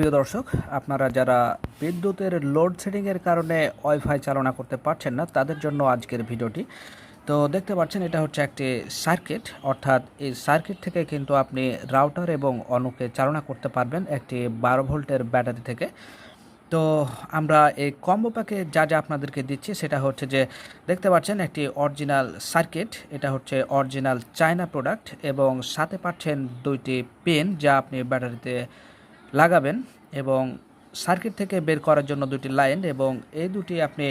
প্রিয় দর্শক, আপনারা যারা বিদ্যুতের লোডশেডিংয়ের কারণে ওয়াইফাই চালনা করতে পারছেন না, তাদের জন্য আজকের ভিডিওটি। তো দেখতে পাচ্ছেন, এটা হচ্ছে একটি সার্কিট অর্থাৎ এই সার্কিট থেকে কিন্তু আপনি রাউটার এবং অনুকে চালনা করতে পারবেন একটি বারো ভোল্টের ব্যাটারি থেকে। তো আমরা এই কম্বো প্যাকে যা যা আপনাদেরকে দিচ্ছি, সেটা হচ্ছে যে, দেখতে পাচ্ছেন একটি অরিজিনাল সার্কিট এটা হচ্ছে অরিজিনাল চায়না প্রোডাক্ট এবং সাথে পাচ্ছেন দুইটি পেন যা আপনি ব্যাটারিতে লাগাবেন এবং সার্কিট থেকে বের করার জন্য দুটি লাইন এবং এই দুটি আপনি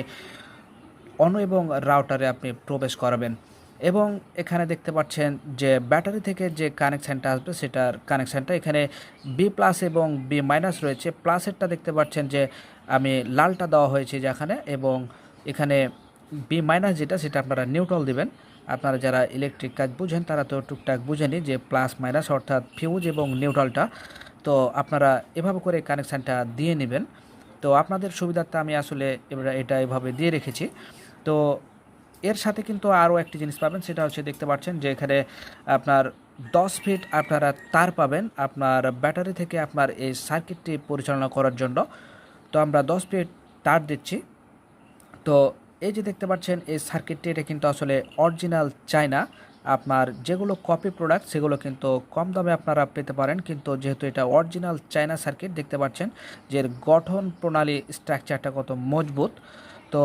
অন এবং রাউটারে আপনি প্রবেশ করাবেন। এবং এখানে দেখতে পাচ্ছেন যে ব্যাটারি থেকে যে কানেকশানটা আসবে সেটার কানেকশানটা এখানে বি প্লাস এবং বি মাইনাস রয়েছে। প্লাসেরটা দেখতে পাচ্ছেন যে আমি লালটা দেওয়া হয়েছে যেখানে এবং এখানে বি মাইনাস যেটা, সেটা আপনারা নিউট্রাল দিবেন। আপনারা যারা ইলেকট্রিক কাজ বুঝেন, তারা তো টুকটাক বুঝেনি যে প্লাস মাইনাস অর্থাৎ ফিউজ এবং নিউট্রালটা তো আপনারা এভাবে করে কানেকশানটা দিয়ে নেবেন। তো আপনাদের সুবিধার্থে আমি আসলে এবার এটা এভাবে দিয়ে রেখেছি। তো এর সাথে কিন্তু আরও একটি জিনিস পাবেন, সেটা হচ্ছে দেখতে পাচ্ছেন যে এখানে আপনার দশ ফিট আপনারা তার পাবেন আপনার ব্যাটারি থেকে আপনার এই সার্কিটটি পরিচালনা করার জন্য। তো আমরা দশ ফিট তার দিচ্ছি। তো এই যে দেখতে পাচ্ছেন এই সার্কিটটি এটা কিন্তু আসলে অরিজিনাল চায়না। আপনার যেগুলো কপি প্রোডাক্ট সেগুলো কিন্তু কম দামে আপনারা পেতে পারেন। কিন্তু যেহেতু এটা অরিজিনাল চায়না সার্কিট দেখতে পাচ্ছেন যে গঠন প্রণালী স্ট্রাকচারটা কত মজবুত। তো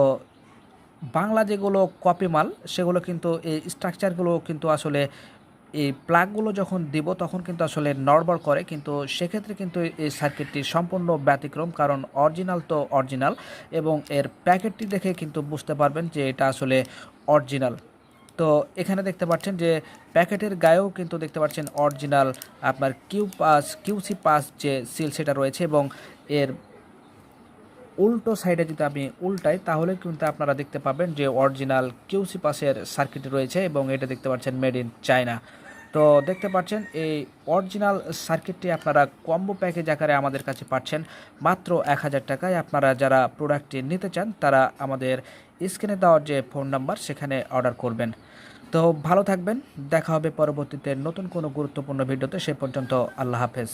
বাংলা যেগুলো কপি মাল, সেগুলো কিন্তু এই স্ট্রাকচারগুলো কিন্তু আসলে এই প্লাগগুলো যখন দিব, তখন কিন্তু আসলে নড়বড় করে। কিন্তু সেক্ষেত্রে কিন্তু এই সার্কিটটি সম্পূর্ণ ব্যতিক্রম, কারণ অরিজিনাল তো অরিজিনাল এবং এর প্যাকেটটি দেখে কিন্তু বুঝতে পারবেন যে এটা আসলে অরিজিনাল তো এখানে দেখতে পাচ্ছেন যে প্যাকেটের গায়েও কিন্তু দেখতে পাচ্ছেন অরিজিনাল আপনার Q pass, Q C pass যে সিল সেটা রয়েছে এবং এর উল্টো সাইডে যদি আমি উল্টাই, তাহলে কিন্তু আপনারা দেখতে পাবেন যে অরিজিনাল কিউসি পাসের সার্কিট রয়েছে এবং এটা দেখতে পাচ্ছেন মেড ইন চায়না। তো দেখতে পাচ্ছেন এই অরিজিনাল সার্কিটটি আপনারা কম্বো প্যাকেজ আকারে আমাদের কাছে পাচ্ছেন। মাত্র এক হাজার টাকায় আপনারা যারা প্রোডাক্টটি নিতে চান, তারা আমাদের স্ক্রিনে দেওয়ার যে ফোন নাম্বার, সেখানে অর্ডার করবেন। তো ভালো থাকবেন, দেখা হবে পরবর্তীতে নতুন কোনো গুরুত্বপূর্ণ ভিডিওতে, সে পর্যন্ত আল্লাহ হাফেজ।